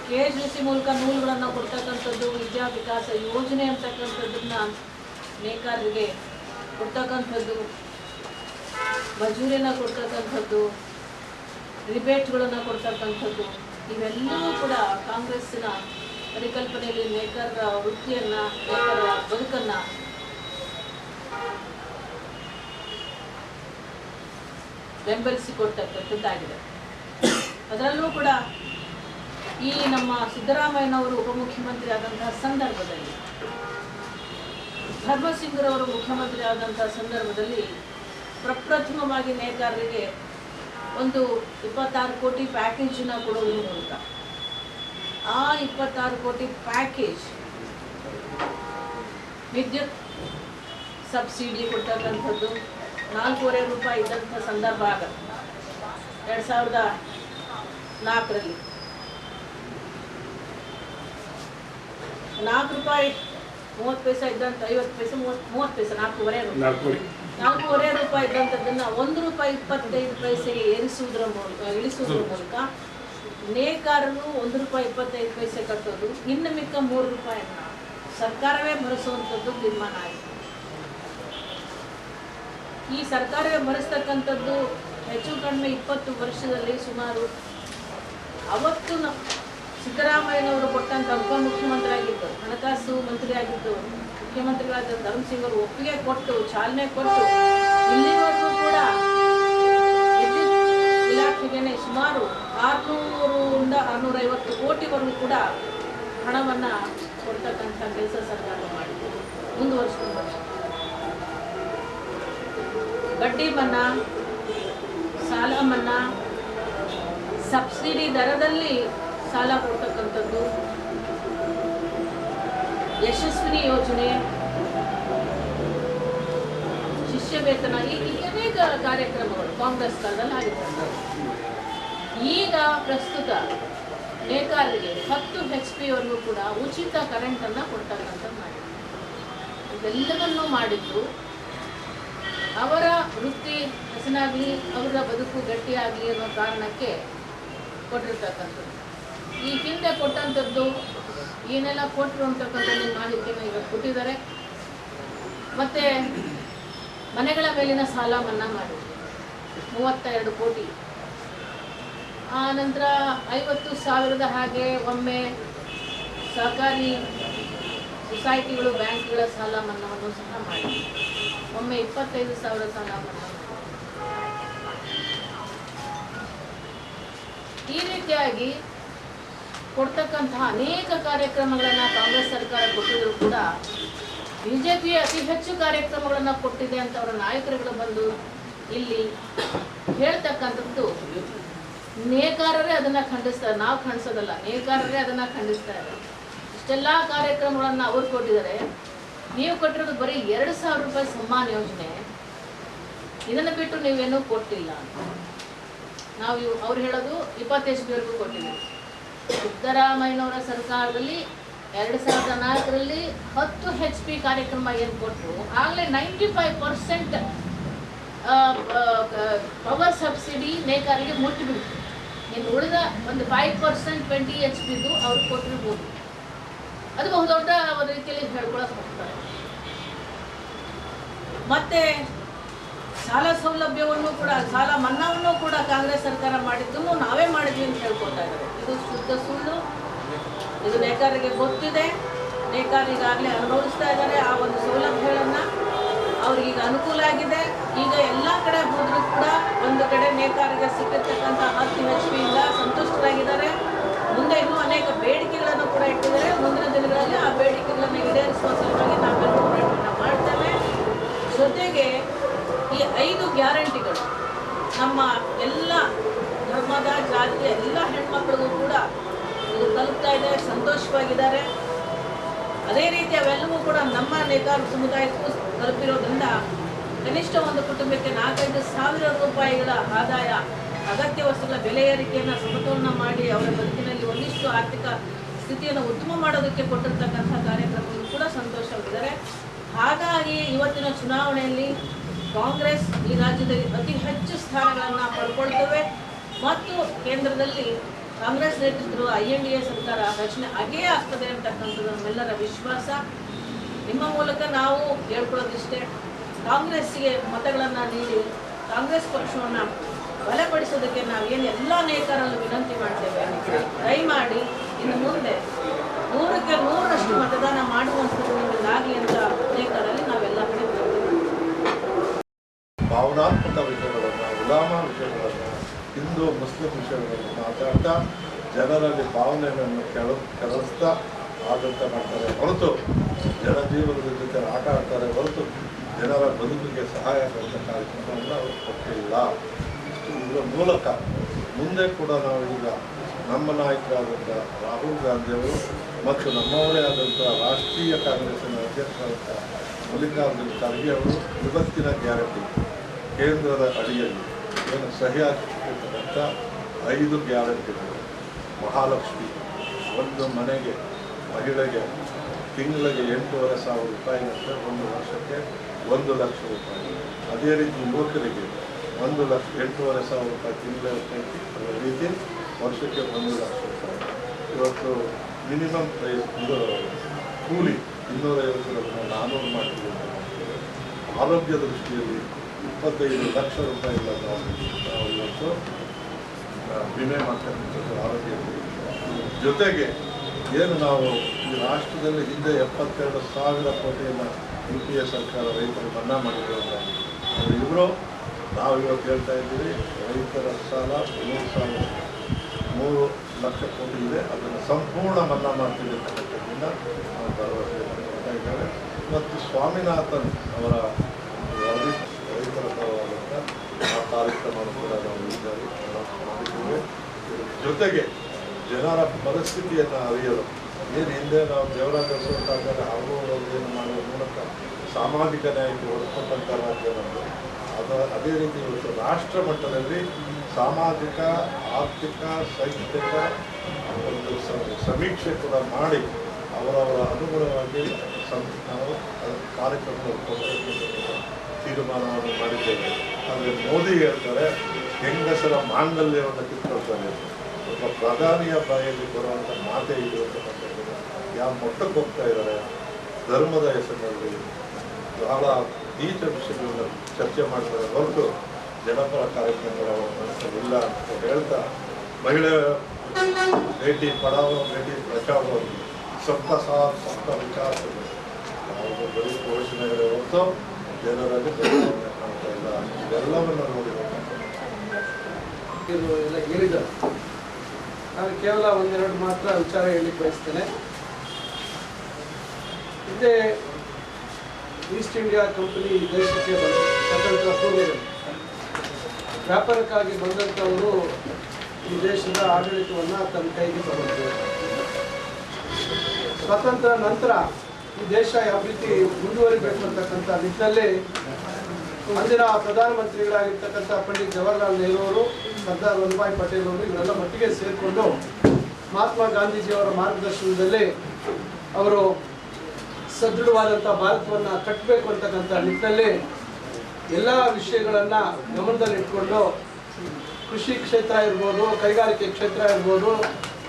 ಕೆ ಎಸ್ ಸಿ ಮೂಲಕ ನೂಲುಗಳನ್ನು ಕೊಡ್ತಕ್ಕಂಥದ್ದು ವಿದ್ಯಾ ವಿಕಾಸ ಯೋಜನೆ ಅಂತಕ್ಕಂಥದ್ದನ್ನ ನೇಕಾರರಿಗೆ ಕೊಡ್ತಕ್ಕಂಥದ್ದು ಮಜೂರಿನ ಕೊಡ್ತಕ್ಕಂಥದ್ದು, ರಿಬೇಟ್ಗಳನ್ನು ಕೊಡ್ತಕ್ಕಂಥದ್ದು, ಇವೆಲ್ಲವೂ ಕೂಡ ಕಾಂಗ್ರೆಸ್ಸಿನ ಪರಿಕಲ್ಪನೆಯಲ್ಲಿ ನೇಕಾರರ ವೃತ್ತಿಯನ್ನು, ನೇಕಾರರ ಬದುಕನ್ನು ಬೆಂಬಲಿಸಿಕೊಡ್ತಕ್ಕಂಥದ್ದಾಗಿದೆ ಅದರಲ್ಲೂ ಕೂಡ ಈ ನಮ್ಮ ಸಿದ್ದರಾಮಯ್ಯನವರು ಉಪಮುಖ್ಯಮಂತ್ರಿ ಆದಂತಹ ಸಂದರ್ಭದಲ್ಲಿ, ಧರ್ಮಸಿಂಗ್ರವರು ಮುಖ್ಯಮಂತ್ರಿ ಆದಂತಹ ಸಂದರ್ಭದಲ್ಲಿ ಪ್ರಪ್ರಥಮವಾಗಿ ನೇಕಾರರಿಗೆ ಒಂದು ಇಪ್ಪತ್ತಾರು ಕೋಟಿ ಪ್ಯಾಕೇಜನ್ನು ಕೊಡುವುದರ ಮೂಲಕ. ಆ ಇಪ್ಪತ್ತಾರು ಕೋಟಿ ಪ್ಯಾಕೇಜ್ ವಿದ್ಯುತ್ ಸಬ್ಸಿಡಿ ಕೊಡ್ತಕ್ಕಂಥದ್ದು ನಾಲ್ಕೂವರೆ ರೂಪಾಯಿ ಇದ್ದಂಥ ಸಂದರ್ಭ ಆಗ ಎರಡು ಸಾವಿರದ ನಾಲ್ಕರಲ್ಲಿ. ನಾಲ್ಕು ರೂಪಾಯಿ ಮೂವತ್ತು ಪೈಸೆ ಇದ್ದಂಥ ಐವತ್ತು ಪೈಸೆ ಮೂವತ್ತು ಮೂವತ್ತು ಪೈಸೆ ನಾಲ್ಕೂವರೆ ರೂಪಾಯಿ. ನಾಲ್ಕೂವರೆ. ರೂಪಾಯಿ ಇದ್ದಂಥದ್ದನ್ನು ಒಂದು ರೂಪಾಯಿ ಇಪ್ಪತ್ತೈದು ಪೈಸೆಗೆ ಏರಿಸುವುದರ ಮೂಲಕ ಇಳಿಸುವುದರ ಮೂಲಕ ನೇಕಾರರು ಒಂದು ರೂಪಾಯಿ ಇಪ್ಪತ್ತೈದು ಪೈಸೆ ಕಟ್ಟೋದು ಇನ್ನು ಮಿಕ್ಕ ಮೂರು ರೂಪಾಯಿ ಸರ್ಕಾರವೇ ಭರಿಸುವಂಥದ್ದು ತೀರ್ಮಾನ ಆಯಿತು ಈ ಸರ್ಕಾರವೇ ಮರೆಸ್ತಕ್ಕಂಥದ್ದು ಹೆಚ್ಚು ಕಡಿಮೆ ಇಪ್ಪತ್ತು ವರ್ಷದಲ್ಲಿ ಸುಮಾರು ಅವತ್ತು ಸಿದ್ದರಾಮಯ್ಯನವರು ಕೊಟ್ಟಂಥ ಉಪಮುಖ್ಯಮಂತ್ರಿ ಆಗಿದ್ದು ಹಣಕಾಸು ಮಂತ್ರಿ ಆಗಿದ್ದು ಮುಖ್ಯಮಂತ್ರಿಗಳಾದ ಧರ್ಮಸಿಂಗ್ ಅವರು ಒಪ್ಪಿಗೆ ಕೊಟ್ಟು, ಚಾಲನೆ ಕೊಟ್ಟು, ಇಲ್ಲಿವರೆಗೂ ಕೂಡ ವಿದ್ಯುತ್ ಇಲಾಖೆಗೆ ಸುಮಾರು ಆರುನೂರಿಂದ ಆರುನೂರೈವತ್ತು ಕೋಟಿವರೆಗೂ ಕೂಡ ಹಣವನ್ನು ಕೊಡ್ತಕ್ಕಂಥ ಕೆಲಸ ಸರ್ಕಾರ ಮಾಡಿದೆ. ಮುಂದುವರಿಸ್ಕೊಂಡು ಬಡ್ಡಿ ಮನ್ನಾ, ಸಾಲ ಮನ್ನಾ, ಸಬ್ಸಿಡಿ ದರದಲ್ಲಿ ಸಾಲ ಕೊಡ್ತಕ್ಕಂಥದ್ದು. ಯಶಸ್ವಿನಿ ಯೋಜನೆ. ಶಿಷ್ಯ ವೇತನ ಈ ಅನೇಕ ಕಾರ್ಯಕ್ರಮಗಳು ಕಾಂಗ್ರೆಸ್ ಕಾಲದಲ್ಲಿ ಆಗಿದೆ ಈಗ ಪ್ರಸ್ತುತ ನೇಕಾರರಿಗೆ ಹತ್ತು ಹೆಚ್ ಪಿ ವರೆಗೂ ಕೂಡ ಉಚಿತ ಕರೆಂಟನ್ನು ಕೊಡ್ತಕ್ಕಂಥದ್ದು ಮಾಡಿದ್ರು. ಇದೆಲ್ಲವನ್ನೂ ಮಾಡಿದ್ದು ಅವರ ವೃತ್ತಿ ಹಸನಾಗಲಿ, ಅವರ ಬದುಕು ಗಟ್ಟಿಯಾಗಲಿ ಅನ್ನೋ ಕಾರಣಕ್ಕೆ ಕೊಟ್ಟಿರ್ತಕ್ಕಂಥದ್ದು. ಈ ಹಿಂದೆ ಕೊಟ್ಟಂಥದ್ದು ಏನೆಲ್ಲ ಕೊಟ್ಟರು ಅಂತಕ್ಕಂಥ ಮಾಹಿತಿಯನ್ನು ಈಗ ಕೊಟ್ಟಿದ್ದಾರೆ. ಮತ್ತು ಮನೆಗಳ ಮೇಲಿನ ಸಾಲ ಮನ್ನಾ ಮಾಡಿದ್ರು. ಮೂವತ್ತ ಎರಡು ಕೋಟಿ. ಆನಂತರ ನಂತರ ಐವತ್ತು ಸಾವಿರದ ಹಾಗೆ ಒಮ್ಮೆ ಸಹಕಾರಿ ಸೊಸೈಟಿಗಳು, ಬ್ಯಾಂಕ್ಗಳ ಸಾಲ ಮನ್ನಾವನ್ನು ಸಹ ಮಾಡಿದ್ರು. ಒಮ್ಮೆ ಇಪ್ಪತ್ತೈದು ಸಾವಿರ ಸಾಲ ಈ ರೀತಿಯಾಗಿ ಕೊಡ್ತಕ್ಕಂತಹ ಅನೇಕ ಕಾರ್ಯಕ್ರಮಗಳನ್ನು ಕಾಂಗ್ರೆಸ್ ಸರ್ಕಾರ ಕೊಟ್ಟಿದ್ರು ಕೂಡ ಬಿಜೆಪಿ ಅತಿ ಹೆಚ್ಚು ಕಾರ್ಯಕ್ರಮಗಳನ್ನು ಕೊಟ್ಟಿದೆ ಅಂತ ಅವರ ನಾಯಕರುಗಳು ಬಂದು ಇಲ್ಲಿ ಹೇಳ್ತಕ್ಕಂಥದ್ದು. ನೇಕಾರರೇ ಅದನ್ನ ಖಂಡಿಸ್ತಾರೆ. ನಾವು ಖಂಡಿಸೋದಲ್ಲ, ನೇಕಾರರೇ ಅದನ್ನ ಖಂಡಿಸ್ತಾ ಇದ್ದಾರೆ ಇಷ್ಟೆಲ್ಲ ಕಾರ್ಯಕ್ರಮಗಳನ್ನು ಅವ್ರು ಕೊಟ್ಟಿದ್ದಾರೆ. ನೀವು ಕೊಟ್ಟಿರೋದು ಬರೀ ಎರಡು ಸಾವಿರ ರೂಪಾಯಿ ಸಮ್ಮಾನ ಯೋಜನೆ. ಇದನ್ನು ಬಿಟ್ಟು ನೀವೇನೂ ಕೊಟ್ಟಿಲ್ಲ ನಾವು ಇವ್- ಅವ್ರು ಹೇಳೋದು ಇಪ್ಪತ್ತೈದು ಪಿವರೆಗೂ ಕೊಟ್ಟಿದ್ದೀವಿ. ಸಿದ್ದರಾಮಯ್ಯನವರ ಸರ್ಕಾರದಲ್ಲಿ ಎರಡು ಸಾವಿರದ ನಾಲ್ಕರಲ್ಲಿ ಹತ್ತು ಹೆಚ್ ಪಿ ಕಾರ್ಯಕ್ರಮ ಏನು ಕೊಟ್ಟರು ಆಗಲೇ ninety five percent power subsidy ನೇಕಾರಿಗೆ ಮುಟ್ಟಿಬಿಡ್ತು ಇನ್ನು ಉಳಿದ ಒಂದು ಫೈವ್ ಪರ್ಸೆಂಟ್ ಟ್ವೆಂಟಿ ಹೆಚ್ ಪಿದು ಅವ್ರು ಕೊಟ್ಟಿರ್ಬೋದು. ಅದು ಬಹುದೊಡ್ಡ ಒಂದು ರೀತಿಯಲ್ಲಿ ಹೇಳ್ಕೊಳಕ್ ಹೋಗ್ತಾರೆ. ಮತ್ತೆ ಸಾಲ ಸೌಲಭ್ಯವನ್ನು ಕೂಡ ಸಾಲ ಮನ್ನಾವನ್ನು ಕೂಡ ಕಾಂಗ್ರೆಸ್ ಸರ್ಕಾರ ಮಾಡಿದ್ದನ್ನು ನಾವೇ ಮಾಡಿದ್ವಿ ಅಂತ ಹೇಳ್ಕೊತಾ ಇದ್ದಾರೆ. ಇದು ಶುದ್ಧ ಸುಳ್ಳು. ಇದು ನೇಕಾರರಿಗೆ ಗೊತ್ತಿದೆ. ನೇಕಾರ ಈಗಾಗಲೇ ಅನುಭವಿಸ್ತಾ ಇದ್ದಾರೆ ಆ ಒಂದು ಸೌಲಭ್ಯಗಳನ್ನು. ಅವ್ರಿಗೀಗ ಅನುಕೂಲ ಆಗಿದೆ. ಈಗ ಎಲ್ಲ ಕಡೆ ಹೋದರೂ ಕೂಡ ಒಂದು ಕಡೆ ನೇಕಾರಿಗೆ ಸಿಕ್ಕಿರ್ತಕ್ಕಂಥ ಹತ್ತು ಪಿಯಿಂದ ಸಂತುಷ್ಟರಾಗಿದ್ದಾರೆ. ಮುಂದೆ ಇನ್ನೂ ಅನೇಕ ಬೇಡಿಕೆಗಳನ್ನು ಕೂಡ ಇಟ್ಟಿದ್ದಾರೆ. ಮುಂದಿನ ದಿನಗಳಲ್ಲಿ ಆ ಬೇಡಿಕೆಗಳನ್ನ ಈಡೇರಿಸುವ ಸಲುವಾಗಿ ನಾವೆಲ್ಲರೂ ಪ್ರಯತ್ನ ಮಾಡ್ತೇವೆ. ಜೊತೆಗೆ ಈ ಐದು ಗ್ಯಾರಂಟಿಗಳು ನಮ್ಮ ಎಲ್ಲ ಧರ್ಮದ, ಜಾತಿಯ ಎಲ್ಲ ಹೆಣ್ಮಕ್ಳಿಗೂ ಕೂಡ ಇದು ತಲುಪ್ತಾ ಇದೆ, ಸಂತೋಷವಾಗಿದ್ದಾರೆ. ಅದೇ ರೀತಿ ಅವೆಲ್ಲವೂ ಕೂಡ ನಮ್ಮ ನೇಕಾರ ಸಮುದಾಯಕ್ಕೂ ತಲುಪಿರೋದ್ರಿಂದ ಕನಿಷ್ಠ ಒಂದು ಕುಟುಂಬಕ್ಕೆ ನಾಲ್ಕೈದು ಸಾವಿರ ರೂಪಾಯಿಗಳ ಆದಾಯ ಅಗತ್ಯ ವಸ್ತುಗಳ ಬೆಲೆ ಏರಿಕೆಯನ್ನು ಸಮತೋಲನ ಮಾಡಿ ಅವರ ಬದುಕಿನಲ್ಲಿ ಒಂದಿಷ್ಟು ಆರ್ಥಿಕ ಸ್ಥಿತಿಯನ್ನು ಉತ್ತಮ ಮಾಡೋದಕ್ಕೆ ಕೊಟ್ಟಿರ್ತಕ್ಕಂಥ ಕಾರ್ಯಕ್ರಮಗಳು ಕೂಡ ಸಂತೋಷವಾಗಿದ್ದಾರೆ. ಹಾಗಾಗಿ ಇವತ್ತಿನ ಚುನಾವಣೆಯಲ್ಲಿ ಕಾಂಗ್ರೆಸ್ ಈ ರಾಜ್ಯದಲ್ಲಿ ಅತಿ ಹೆಚ್ಚು ಸ್ಥಾನಗಳನ್ನು ಪಡ್ಕೊಳ್ತೇವೆ ಮತ್ತು ಕೇಂದ್ರದಲ್ಲಿ ಕಾಂಗ್ರೆಸ್ ನೇತೃತ್ವದ ಐ ಎನ್ ಡಿ ಎ ಸರ್ಕಾರ ರಚನೆ ಆಗೇ ಆಗ್ತದೆ ಅಂತಕ್ಕಂಥದ್ದು ನಮ್ಮೆಲ್ಲರ ವಿಶ್ವಾಸ. ನಿಮ್ಮ ಮೂಲಕ ನಾವು ಹೇಳ್ಕೊಳ್ಳೋದಿಷ್ಟೇ ಕಾಂಗ್ರೆಸ್ಗೆ ಮತಗಳನ್ನು ನೀಡಿ ಕಾಂಗ್ರೆಸ್ ಪಕ್ಷವನ್ನು ಬಲಪಡಿಸೋದಕ್ಕೆ ಏನು ಎಲ್ಲ ನೇತಾರಲ್ಲೂ ವಿನಂತಿ ಮಾಡ್ತೇವೆ. ದಯಮಾಡಿ ಇನ್ನು ಮುಂದೆ ನೂರಕ್ಕೆ ನೂರರಷ್ಟು ಮತದಾನ ಮಾಡುವಂಥದ್ದು ನಿಮ್ಮದಾಗಲಿ ಅಂತ ನೇತಾರಲ್ಲಿ ನಾವೆಲ್ಲ ಕಡೆ ಭಾವನಾತ್ಮಕ ವಿಷಯಗಳನ್ನು ಗುಲಾಮ ವಿಷಯಗಳನ್ನು, ಹಿಂದೂ, ಮುಸ್ಲಿಂ ವಿಷಯಗಳನ್ನು ಮಾತಾಡ್ತಾ ಜನರಲ್ಲಿ ಭಾವನೆಗಳನ್ನು ಕೆಳ ಕೆಳಸ್ತಾ ಆಡಳಿತ ಮಾಡ್ತಾರೆ. ಹೊರತು ಜನಜೀವನದ ಜೊತೆ ಆಟ ಆಡ್ತಾರೆ ಹೊರತು ಜನರ ಬದುಕಿಗೆ ಸಹಾಯ ಮಾಡುವ ಕಾರ್ಯಕ್ರಮವನ್ನು ಅವರು ಕೊಟ್ಟಿಲ್ಲ. ಇಷ್ಟು ಇದರ ಮೂಲಕ ಮುಂದೆ ಕೂಡ ನಾವು ಈಗ ನಮ್ಮ ನಾಯಕರಾದಂಥ ರಾಹುಲ್ ಗಾಂಧಿಯವರು ಮತ್ತು ನಮ್ಮವರೇ ಆದಂಥ ರಾಷ್ಟ್ರೀಯ ಕಾಂಗ್ರೆಸ್ಸಿನ ಅಧ್ಯಕ್ಷರಾದಂಥ ಮಲ್ಲಿಕಾರ್ಜುನ ಖರ್ಗೆ ಅವರು ಇವತ್ತಿನ ಗ್ಯಾರಂಟಿ ಕೇಂದ್ರದ ಅಡಿಯಲ್ಲಿ ಏನು ಸಹಿ ಹಾಕಿರ್ತಕ್ಕಂಥ ಐದು ಗ್ಯಾರಂಟಿಗಳು. ಮಹಾಲಕ್ಷ್ಮಿ ಒಂದು ಮನೆಗೆ, ಮಹಿಳೆಗೆ, ತಿಂಗಳಿಗೆ ಎಂಟೂವರೆ ಸಾವಿರ ರೂಪಾಯಿನಂತೆ ಒಂದು ವರ್ಷಕ್ಕೆ ಒಂದು ಲಕ್ಷ ರೂಪಾಯಿ. ಅದೇ ರೀತಿ ಯುವಕರಿಗೆ ಒಂದು ಲಕ್ಷ, ಎಂಟೂವರೆ ಸಾವಿರ ರೂಪಾಯಿ ತಿಂಗಳ ಅದರ ರೀತಿ ವರ್ಷಕ್ಕೆ ಒಂದು ಲಕ್ಷ ರೂಪಾಯಿ. ಇವತ್ತು ಮಿನಿಮಮ್ ಪ್ರೈಸ್ ಇದು ಕೂಲಿ ಇನ್ನೂರೈವತ್ತರನ್ನು ನಾನ್ನೂರು ಮಾಡ್ತೀವಿ. ಆರೋಗ್ಯ ದೃಷ್ಟಿಯಲ್ಲಿ ಇಪ್ಪತ್ತೈದು ಲಕ್ಷ ರೂಪಾಯಿಗಳನ್ನು ನಾವು ಇವತ್ತು ವಿಮೆ ಮಾಡ್ತಕ್ಕಂಥದ್ದು ಆರೋಗ್ಯ ಜೊತೆಗೆ ಏನು ನಾವು ಈ ರಾಷ್ಟ್ರದಲ್ಲಿ ಹಿಂದೆ ಎಪ್ಪತ್ತೆರಡು ಸಾವಿರ ಕೋಟಿಯನ್ನು ಯು ಪಿ ಎ ಸರ್ಕಾರ ರೈತರು ಮನ್ನಾ ಅಂತ ಇವರು ನಾವು ಇವತ್ತು ಹೇಳ್ತಾ ಇದ್ದೀವಿ, ರೈತರ ಸಾಲ ಮೂರು ಸಾವಿರ ಮೂರು ಲಕ್ಷ ಕೋಟಿ ಇದೆ. ಅದನ್ನು ಸಂಪೂರ್ಣ ಮನ್ನಾ ಮಾಡ್ತೀವಿ ಅಂತಕ್ಕಂಥದ್ದನ್ನ ನಾವು ಭರವಸೆಯನ್ನು ಕೊಡ್ತಾ ಇದ್ದೇವೆ. ಮತ್ತು ಸ್ವಾಮಿನಾಥನ್ ಅವರ ರೈತರ ಪರವಾದಂಥ ಆ ಕಾರ್ಯಕ್ರಮವನ್ನು ಕೂಡ ನಾವು ಮಾಡಿದ್ದೇವೆ. ಜೊತೆಗೆ ಜನರ ಪರಿಸ್ಥಿತಿಯನ್ನು ಅರಿಯಲು ಏನು ಹಿಂದೆ ನಾವು ದೇವರಾಜ ಅವರು ಏನು ಮಾಡುವ ಮೂಲಕ ಸಾಮಾಜಿಕ ನ್ಯಾಯಕ್ಕೆ ಹೊರಕೊಟ್ಟಂಥ ರಾಜ್ಯ ನಮ್ಮದು ಅದ ಅದೇ ರೀತಿ ಇವತ್ತು ರಾಷ್ಟ್ರ ಮಟ್ಟದಲ್ಲಿ ಸಾಮಾಜಿಕ, ಆರ್ಥಿಕ, ಶೈಕ್ಷಣಿಕ ಒಂದು ಸಮೀಕ್ಷೆ ಕೂಡ ಮಾಡಿ ಅವರವರ ಅನುಗುಣವಾಗಿ ಸಂ, ನಾವು ಕಾರ್ಯಕ್ರಮ ತೀರ್ಮಾನವನ್ನು ಮಾಡಿದ್ದೇವೆ. ಆದರೆ ಮೋದಿ ಹೇಳ್ತಾರೆ, ಹೆಂಗಸರ ಮಾಂಗಲ್ಯವನ್ನು ಕಿತ್ಕೊಳ್ತಾರೆ ಒಬ್ಬ ಪ್ರಧಾನಿಯ ಬಾಯಲ್ಲಿ ಬರುವಂಥ ಮಾತೇ ಇದು ಅಂತ ಯಾವ ಮಟ್ಟಕ್ಕೆ ಹೋಗ್ತಾ ಇದ್ದಾರೆ? ಧರ್ಮದ ಹೆಸರಿನಲ್ಲಿ ಬಹಳ ನೀಚ ವಿಷಯಗಳನ್ನು ಚರ್ಚೆ ಮಾಡ್ತಾರೆ ಹೊರತು ಜನಪರ ಕಾರ್ಯಕ್ರಮಗಳ ಇಲ್ಲ ಅಂತ ಹೇಳ್ತಾ ಮಹಿಳೆ ಭೇಟಿ ಪಡಾವೋ, ಭೇಟಿ ಬಚಾವೋ ಸಪ್ತ ಸಹ ಸಪ್ತ ವಿಕಾಸ ನಾವು ಬರೀ ಘೋಷಣೆಗಳೇ ಹೊರತು ಜನರಲ್ಲಿ ಕಾಣ್ತಾ ಇಲ್ಲ. ಇವೆಲ್ಲವನ್ನು ಇವರು ಎಲ್ಲ ನಾನು ಕೇವಲ ಒಂದೆರಡು ಮಾತ್ರ ವಿಚಾರ ಹೇಳಿ ಬಯಸ್ತೇನೆ. ಹಿಂದೆ ಈಸ್ಟ್ ಇಂಡಿಯಾ ಕಂಪನಿ ದೇಶಕ್ಕೆ ಬಂದ ಸ್ವತಂತ್ರ ಪೂರ್ವದಲ್ಲಿ ವ್ಯಾಪಾರಕ್ಕಾಗಿ ಬಂದಂಥವರು ಈ ದೇಶದ ಆಡಳಿತವನ್ನು ತನ್ನ ಕೈಗೆ ತಗೊಂಡಿದೆ ಸ್ವತಂತ್ರ ನಂತರ ಈ ದೇಶ ಯಾವ ರೀತಿ ಮುಂದುವರಿಬೇಕು ಅಂತಕ್ಕಂಥ ನಿಟ್ಟಿನಲ್ಲಿ ಅಂದಿನ ಪ್ರಧಾನಮಂತ್ರಿಗಳಾಗಿರ್ತಕ್ಕಂಥ ಪಂಡಿತ್ ಜವಾಹರ್ಲಾಲ್ ನೆಹರು ಸರ್ದಾರ್ ವಲ್ಲಭಾಯ್ ಪಟೇಲ್ ಅವರು ಇವರೆಲ್ಲ ಮಟ್ಟಿಗೆ ಸೇರಿಕೊಂಡು ಮಹಾತ್ಮ ಗಾಂಧೀಜಿಯವರ ಮಾರ್ಗದರ್ಶನದಲ್ಲಿ ಅವರು ಸದೃಢವಾದಂಥ ಭಾರತವನ್ನು ಕಟ್ಟಬೇಕು ಅಂತಕ್ಕಂಥ ನಿಟ್ಟಿನಲ್ಲಿ ಎಲ್ಲ ವಿಷಯಗಳನ್ನು ಗಮನದಲ್ಲಿಟ್ಕೊಂಡು ಕೃಷಿ ಕ್ಷೇತ್ರ ಇರ್ಬೋದು, ಕೈಗಾರಿಕೆ ಕ್ಷೇತ್ರ ಇರ್ಬೋದು,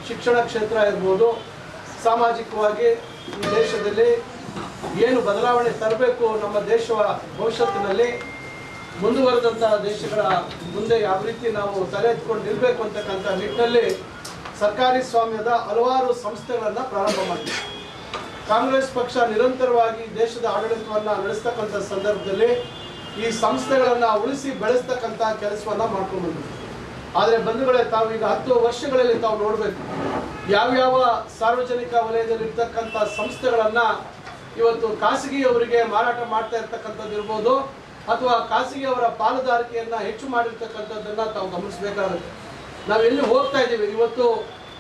ಶಿಕ್ಷಣ ಕ್ಷೇತ್ರ ಇರ್ಬೋದು, ಸಾಮಾಜಿಕವಾಗಿ ಈ ದೇಶದಲ್ಲಿ ಏನು ಬದಲಾವಣೆ ತರಬೇಕು ನಮ್ಮ ದೇಶ ಭವಿಷ್ಯತ್ತಿನಲ್ಲಿ ಮುಂದುವರೆದಂಥ ದೇಶಗಳ ಮುಂದೆ ಯಾವ ರೀತಿ ನಾವು ತಲೆ ಎತ್ಕೊಂಡು ನಿಲ್ಲಬೇಕು ಅಂತಕ್ಕಂಥ ನಿಟ್ಟಿನಲ್ಲಿ ಸರ್ಕಾರಿ ಸ್ವಾಮ್ಯದ ಹಲವಾರು ಸಂಸ್ಥೆಗಳನ್ನು ಪ್ರಾರಂಭ ಮಾಡಿದೆ ಕಾಂಗ್ರೆಸ್ ಪಕ್ಷ ನಿರಂತರವಾಗಿ ದೇಶದ ಆಡಳಿತವನ್ನು ನಡೆಸ್ತಕ್ಕಂಥ ಸಂದರ್ಭದಲ್ಲಿ ಈ ಸಂಸ್ಥೆಗಳನ್ನು ಉಳಿಸಿ ಬೆಳೆಸ್ತಕ್ಕಂಥ ಕೆಲಸವನ್ನ ಮಾಡ್ಕೊಂಡು ಆದರೆ ಬಂಧುಗಳೇ, ತಾವು ಈಗ ಹತ್ತು ವರ್ಷಗಳಲ್ಲಿ ತಾವು ನೋಡಬೇಕು. ಯಾವ್ಯಾವ ಸಾರ್ವಜನಿಕ ವಲಯದಲ್ಲಿ ಸಂಸ್ಥೆಗಳನ್ನು ಇವತ್ತು ಖಾಸಗಿಯವರಿಗೆ ಮಾರಾಟ ಮಾಡ್ತಾ ಇರ್ತಕ್ಕಂಥದ್ದು ಇರ್ಬೋದು, ಅಥವಾ ಖಾಸಗಿಯವರ ಪಾಲುದಾರಿಕೆಯನ್ನು ಹೆಚ್ಚು ಮಾಡಿರ್ತಕ್ಕಂಥದ್ದನ್ನು ತಾವು ಗಮನಿಸಬೇಕಾಗುತ್ತೆ. ನಾವು ಎಲ್ಲಿ ಹೋಗ್ತಾ ಇದ್ದೀವಿ? ಇವತ್ತು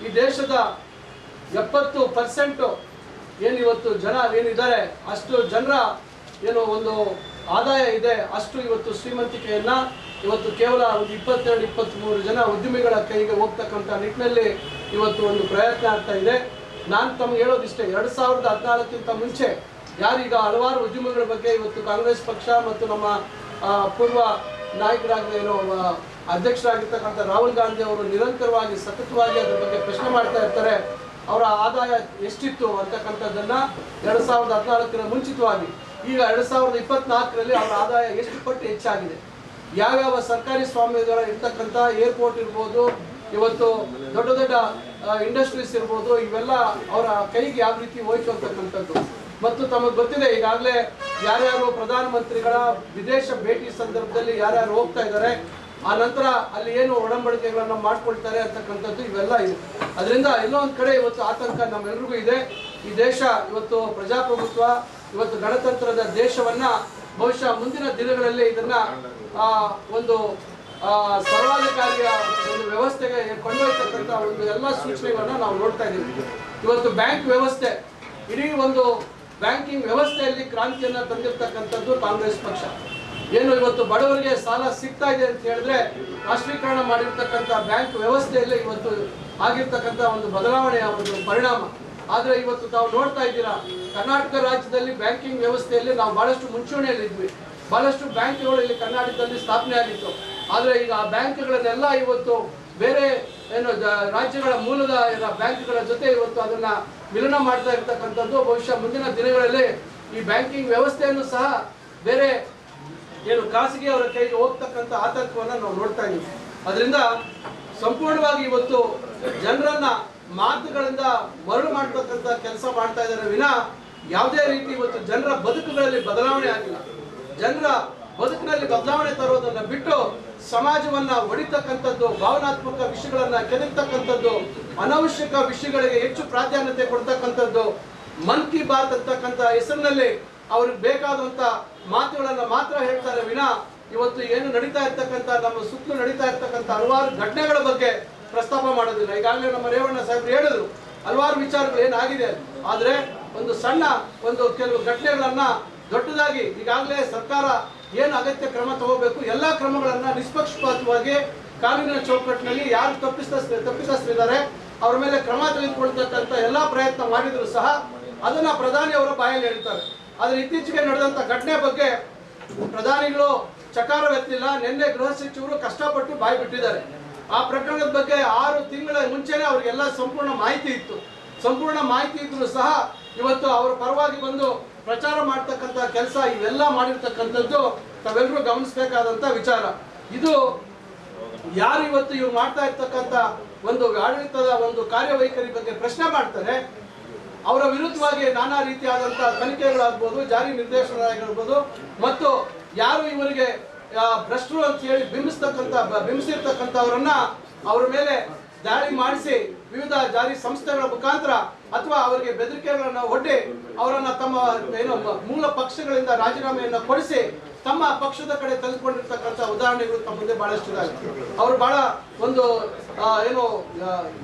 ಈ ದೇಶದ ಎಪ್ಪತ್ತು ಪರ್ಸೆಂಟು ಏನು ಇವತ್ತು ಜನ ಏನಿದ್ದಾರೆ, ಅಷ್ಟು ಜನರ ಏನು ಒಂದು ಆದಾಯ ಇದೆ, ಅಷ್ಟು ಇವತ್ತು ಶ್ರೀಮಂತಿಕೆಯನ್ನ ಇವತ್ತು ಕೇವಲ ಒಂದು ಇಪ್ಪತ್ತೆರಡು ಇಪ್ಪತ್ತ್ಮೂರು ಜನ ಉದ್ಯಮಿಗಳ ಕೈಗೆ ಹೋಗ್ತಕ್ಕಂಥ ನಿಟ್ಟಿನಲ್ಲಿ ಇವತ್ತು ಒಂದು ಪ್ರಯತ್ನ ಆಗ್ತಾ ಇದೆ. ನಾನು ತಮ್ಗೆ ಹೇಳೋದಿಷ್ಟೇ, ಎರಡು ಸಾವಿರದ ಹದಿನಾಲ್ಕಿಂತ ಮುಂಚೆ ಯಾರೀಗ ಹಲವಾರು ಉದ್ಯಮಗಳ ಬಗ್ಗೆ ಇವತ್ತು ಕಾಂಗ್ರೆಸ್ ಪಕ್ಷ ಮತ್ತು ನಮ್ಮ ಪೂರ್ವ ನಾಯಕರಾಗಿ ಏನೋ ಅಧ್ಯಕ್ಷರಾಗಿರ್ತಕ್ಕಂಥ ರಾಹುಲ್ ಗಾಂಧಿ ಅವರು ನಿರಂತರವಾಗಿ, ಸತತವಾಗಿ ಅದ್ರ ಬಗ್ಗೆ ಪ್ರಶ್ನೆ ಮಾಡ್ತಾ ಇರ್ತಾರೆ. ಅವರ ಆದಾಯ ಎಷ್ಟಿತ್ತು ಅಂತಕ್ಕಂಥದ್ದನ್ನ ಎರಡ್ ಸಾವಿರದ ಹದಿನಾಲ್ಕರ ಮುಂಚಿತವಾಗಿ, ಈಗ ಎರಡ್ ಸಾವಿರದ ಇಪ್ಪತ್ನಾಲ್ಕರಲ್ಲಿ ಅವರ ಆದಾಯ ಎಷ್ಟು ಪಟ್ಟು ಹೆಚ್ಚಾಗಿದೆ? ಯಾವ್ಯಾವ ಸರ್ಕಾರಿ ಸ್ವಾಮ್ಯಗಳ ಇರ್ತಕ್ಕಂಥ ಏರ್ಪೋರ್ಟ್ ಇರ್ಬೋದು, ಇವತ್ತು ದೊಡ್ಡ ದೊಡ್ಡ ಇಂಡಸ್ಟ್ರೀಸ್ ಇರ್ಬೋದು, ಇವೆಲ್ಲ ಅವರ ಕೈಗೆ ಯಾವ ರೀತಿ ಹೋಯ್ತು ಅಂತಕ್ಕಂಥದ್ದು. ಮತ್ತು ತಮಗೆ ಗೊತ್ತಿದೆ, ಈಗಾಗಲೇ ಯಾರ್ಯಾರು ಪ್ರಧಾನಮಂತ್ರಿಗಳ ವಿದೇಶ ಭೇಟಿ ಸಂದರ್ಭದಲ್ಲಿ ಯಾರ್ಯಾರು ಹೋಗ್ತಾ ಇದ್ದಾರೆ ಆ ನಂತರ ಅಲ್ಲಿ ಏನು ಒಡಂಬಡಿಕೆಗಳನ್ನು ಮಾಡ್ಕೊಳ್ತಾರೆ ಅಂತಕ್ಕಂಥದ್ದು ಇವೆಲ್ಲ ಇದೆ ಅದರಿಂದ ಎಲ್ಲೋ ಒಂದ್ ಕಡೆ ಇವತ್ತು ಆತಂಕ ನಮ್ಮೆಲ್ರಿಗೂ ಇದೆ. ಈ ದೇಶ ಇವತ್ತು ಪ್ರಜಾಪ್ರಭುತ್ವ, ಇವತ್ತು ಗಣತಂತ್ರದ ದೇಶವನ್ನ ಬಹುಶಃ ಮುಂದಿನ ದಿನಗಳಲ್ಲಿ ಇದನ್ನ ಒಂದು ಸರ್ವಾಧಿಕಾರಿಯ ಒಂದು ವ್ಯವಸ್ಥೆಗೆ ಕೊಂಡೊಯ್ತಕ್ಕಂಥ ಒಂದು ಎಲ್ಲ ಸೂಚನೆಗಳನ್ನ ನಾವು ನೋಡ್ತಾ ಇದ್ದೀವಿ. ಇವತ್ತು ಬ್ಯಾಂಕ್ ವ್ಯವಸ್ಥೆ, ಇಡೀ ಒಂದು ಬ್ಯಾಂಕಿಂಗ್ ವ್ಯವಸ್ಥೆಯಲ್ಲಿ ಕ್ರಾಂತಿಯನ್ನ ತಂದಿರ್ತಕ್ಕಂಥದ್ದು ಕಾಂಗ್ರೆಸ್ ಪಕ್ಷ. ಏನು ಇವತ್ತು ಬಡವರಿಗೆ ಸಾಲ ಸಿಗ್ತಾ ಇದೆ ಅಂತ ಹೇಳಿದ್ರೆ ರಾಷ್ಟ್ರೀಕರಣ ಮಾಡಿರ್ತಕ್ಕಂಥ ಬ್ಯಾಂಕ್ ವ್ಯವಸ್ಥೆಯಲ್ಲಿ ಇವತ್ತು ಆಗಿರ್ತಕ್ಕಂಥ ಒಂದು ಬದಲಾವಣೆಯ ಒಂದು ಪರಿಣಾಮ. ಆದರೆ ಇವತ್ತು ತಾವು ನೋಡ್ತಾ ಇದ್ದೀರಾ, ಕರ್ನಾಟಕ ರಾಜ್ಯದಲ್ಲಿ ಬ್ಯಾಂಕಿಂಗ್ ವ್ಯವಸ್ಥೆಯಲ್ಲಿ ನಾವು ಬಹಳಷ್ಟು ಮುಂಚೂಣಿಯಲ್ಲಿ ಇದ್ವಿ ಬಹಳಷ್ಟು ಬ್ಯಾಂಕ್ಗಳು ಇಲ್ಲಿ ಕರ್ನಾಟಕದಲ್ಲಿ ಸ್ಥಾಪನೆ ಆಗಿತ್ತು. ಆದರೆ ಈಗ ಆ ಬ್ಯಾಂಕ್ಗಳನ್ನೆಲ್ಲ ಇವತ್ತು ಬೇರೆ ಏನು ರಾಜ್ಯಗಳ ಮೂಲದ ಬ್ಯಾಂಕ್ಗಳ ಜೊತೆ ಇವತ್ತು ಅದನ್ನ ವಿಲೀನ ಮಾಡ್ತಾ ಇರ್ತಕ್ಕಂಥದ್ದು, ಬಹುಶಃ ಮುಂದಿನ ದಿನಗಳಲ್ಲಿ ಈ ಬ್ಯಾಂಕಿಂಗ್ ವ್ಯವಸ್ಥೆಯನ್ನು ಸಹ ಬೇರೆ ಏನು ಖಾಸಗಿ ಅವರ ಕೈಗೆ ಹೋಗ್ತಕ್ಕಂಥ ಆತಂಕವನ್ನ ನಾವು ನೋಡ್ತಾ ಇದ್ದೀವಿ. ಅದರಿಂದ ಸಂಪೂರ್ಣವಾಗಿ ಇವತ್ತು ಜನರನ್ನ ಮಾತುಗಳಿಂದ ಮರಳು ಮಾಡ್ತಕ್ಕಂಥ ಕೆಲಸ ಮಾಡ್ತಾ ಇದ್ದಾರೆ ವಿನ ಯಾವುದೇ ರೀತಿ ಇವತ್ತು ಜನರ ಬದುಕುಗಳಲ್ಲಿ ಬದಲಾವಣೆ ಆಗಿಲ್ಲ. ಜನರ ಬದುಕಿನಲ್ಲಿ ಬದಲಾವಣೆ ತರೋದನ್ನ ಬಿಟ್ಟು ಸಮಾಜವನ್ನ ಒಡಿತಕ್ಕಂಥದ್ದು, ಭಾವನಾತ್ಮಕ ವಿಷಯಗಳನ್ನ ಕೆದಕ್ತಕ್ಕಂಥದ್ದು, ಅನವಶ್ಯಕ ವಿಷಯಗಳಿಗೆ ಹೆಚ್ಚು ಪ್ರಾಧಾನ್ಯತೆ ಕೊಡ್ತಕ್ಕಂಥದ್ದು ಮನ್ ಕಿ ಬಾತ್ ಅಂತಕ್ಕಂಥ ಹೆಸರಿನಲ್ಲಿ ಅವ್ರಿಗೆ ಬೇಕಾದಂತ ಮಾತುಗಳನ್ನ ಮಾತ್ರ ಹೇಳ್ತಾರೆ ವಿನ, ಇವತ್ತು ಏನು ನಡೀತಾ ಇರ್ತಕ್ಕಂಥ, ನಮ್ಮ ಸುತ್ತಲೂ ನಡೀತಾ ಇರ್ತಕ್ಕಂಥ ಹಲವಾರು ಘಟನೆಗಳ ಬಗ್ಗೆ ಪ್ರಸ್ತಾಪ ಮಾಡೋದಿಲ್ಲ. ಈಗಾಗಲೇ ನಮ್ಮ ರೇವಣ್ಣ ಸಾಹೇಬ್ರು ಹೇಳಿದ್ರು, ಹಲವಾರು ವಿಚಾರಗಳು ಏನಾಗಿದೆ ಆದರೆ ಒಂದು ಸಣ್ಣ ಒಂದು ಕೆಲವು ಘಟನೆಗಳನ್ನ ದೊಡ್ಡದಾಗಿ ಈಗಾಗಲೇ ಸರ್ಕಾರ ಏನು ಅಗತ್ಯ ಕ್ರಮ ತಗೋಬೇಕು, ಎಲ್ಲ ಕ್ರಮಗಳನ್ನು ನಿಷ್ಪಕ್ಷಪಾತವಾಗಿ ಕಾನೂನಿನ ಚೌಕಟ್ಟಿನಲ್ಲಿ ಯಾರು ತಪ್ಪಿಸ್ತ ತಪ್ಪಿಸ್ತಿದ್ದಾರೆ ಅವ್ರ ಮೇಲೆ ಕ್ರಮ ತೆಗೆದುಕೊಳ್ತಕ್ಕಂಥ ಎಲ್ಲಾ ಪ್ರಯತ್ನ ಮಾಡಿದ್ರು ಸಹ, ಅದನ್ನ ಪ್ರಧಾನಿ ಅವರ ಬಾಯಲ್ಲಿ ಹೇಳ್ತಾರೆ. ಆದ್ರೆ ಇತ್ತೀಚೆಗೆ ನಡೆದಂತ ಘಟನೆ ಬಗ್ಗೆ ಪ್ರಧಾನಿಗಳು ಚಕಾರ ಎತ್ತಿಲ್ಲ ನಿನ್ನೆ ಗೃಹ ಸಚಿವರು ಕಷ್ಟಪಟ್ಟು ಬಾಯಿ ಬಿಟ್ಟಿದ್ದಾರೆ. ಆ ಪ್ರಕರಣದ ಬಗ್ಗೆ ಆರು ತಿಂಗಳ ಮುಂಚೆನೆ ಅವ್ರಿಗೆಲ್ಲ ಸಂಪೂರ್ಣ ಮಾಹಿತಿ ಇತ್ತು. ಸಂಪೂರ್ಣ ಮಾಹಿತಿ ಇದ್ರು ಸಹ ಇವತ್ತು ಅವರ ಪರವಾಗಿ ಬಂದು ಪ್ರಚಾರ ಮಾಡ್ತಕ್ಕಂಥ ಕೆಲಸ ಇವೆಲ್ಲ ಮಾಡಿರ್ತಕ್ಕಂಥದ್ದು ತಾವೆಲ್ಲರೂ ಗಮನಿಸಬೇಕಾದಂತ ವಿಚಾರ. ಇದು ಯಾರು ಇವತ್ತು ಇವ್ರು ಮಾಡ್ತಾ ಇರ್ತಕ್ಕಂಥ ಒಂದು ಆಡಳಿತದ ಒಂದು ಕಾರ್ಯವೈಖರಿ ಬಗ್ಗೆ ಪ್ರಶ್ನೆ ಮಾಡ್ತಾರೆ. ಅವರ ವಿರುದ್ಧವಾಗಿ ನಾನಾ ರೀತಿಯಾದಂತಹ ತನಿಖೆಗಳಾಗ್ಬೋದು, ಜಾರಿ ನಿರ್ದೇಶನಗಳಾಗಿರ್ಬೋದು, ಮತ್ತು ಯಾರು ಇವರಿಗೆ ಭ್ರಷ್ಟರು ಅಂತ ಹೇಳಿ ಬಿಂಬಿಸ್ತಕ್ಕಂಥ ಬಿಂಬಿಸಿರ್ತಕ್ಕಂಥವ್ರನ್ನ ಅವ್ರ ಮೇಲೆ ದಾಳಿ ಮಾಡಿಸಿ, ವಿವಿಧ ಜಾರಿ ಸಂಸ್ಥೆಗಳ ಮುಖಾಂತರ ಅಥವಾ ಅವರಿಗೆ ಬೆದರಿಕೆಗಳನ್ನು ಒಡ್ಡಿ ಅವರನ್ನ ತಮ್ಮ, ಏನು ಮೂಲ ಪಕ್ಷಗಳಿಂದ ರಾಜೀನಾಮೆಯನ್ನು ಕೊಡಿಸಿ ತಮ್ಮ ಪಕ್ಷದ ಕಡೆ ತೆಗೆದುಕೊಂಡಿರ್ತಕ್ಕಂಥ ಉದಾಹರಣೆಗಳು ತಮ್ಮ ಮುಂದೆ ಬಹಳಷ್ಟು ಅವರು ಬಹಳ ಒಂದು ಏನು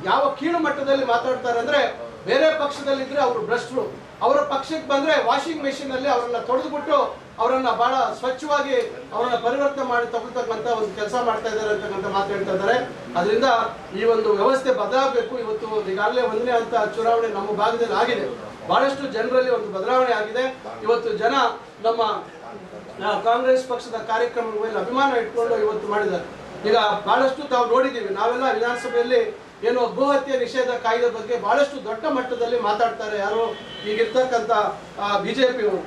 ಯಾವ ಕೀಳು ಮಟ್ಟದಲ್ಲಿ ಮಾತಾಡ್ತಾರೆ ಅಂದ್ರೆ ಬೇರೆ ಪಕ್ಷದಲ್ಲಿದ್ದರೆ ಅವರು ಭ್ರಷ್ಟರು. ಅವರ ಪಕ್ಷಕ್ಕೆ ಬಂದ್ರೆ ವಾಷಿಂಗ್ ಮೆಷಿನ್ ಅಲ್ಲಿ ಅವರನ್ನ ಅವರನ್ನು ಅವರನ್ನ ಬಹಳ ಸ್ವಚ್ಛವಾಗಿ ಅವರನ್ನ ಪರಿವರ್ತನೆ ಮಾಡಿ ತಗೊಳ್ತಕ್ಕಂಥ ಒಂದು ಕೆಲಸ ಮಾಡ್ತಾ ಇದ್ದಾರೆ ಅಂತಕ್ಕಂಥ ಮಾತು ಹೇಳ್ತಾ ಇದ್ದಾರೆ. ಅದರಿಂದ ಈ ಒಂದು ವ್ಯವಸ್ಥೆ ಬದಲಾಗಬೇಕು. ಇವತ್ತು ಈಗಾಗಲೇ ಒಂದನೇ ಅಂತ ಚುನಾವಣೆ ನಮ್ಮ ಭಾಗದಲ್ಲಿ ಆಗಿದೆ. ಬಹಳಷ್ಟು ಜನರಲ್ಲಿ ಒಂದು ಬದಲಾವಣೆ ಆಗಿದೆ. ಇವತ್ತು ಜನ ನಮ್ಮ ಕಾಂಗ್ರೆಸ್ ಪಕ್ಷದ ಕಾರ್ಯಕ್ರಮದ ಮೇಲೆ ಅಭಿಮಾನ ಇಟ್ಕೊಂಡು ಇವತ್ತು ಮಾಡಿದ್ದಾರೆ. ಈಗ ಬಹಳಷ್ಟು ತಾವು ನೋಡಿದ್ದೀವಿ. ನಾವೆಲ್ಲ ವಿಧಾನಸಭೆಯಲ್ಲಿ ಏನು ಗೋಹತ್ಯೆ ನಿಷೇಧ ಕಾಯ್ದೆ ಬಗ್ಗೆ ಬಹಳಷ್ಟು ದೊಡ್ಡ ಮಟ್ಟದಲ್ಲಿ ಮಾತಾಡ್ತಾರೆ ಯಾರು ಈಗಿರ್ತಕ್ಕಂಥ ಬಿಜೆಪಿಯವರು.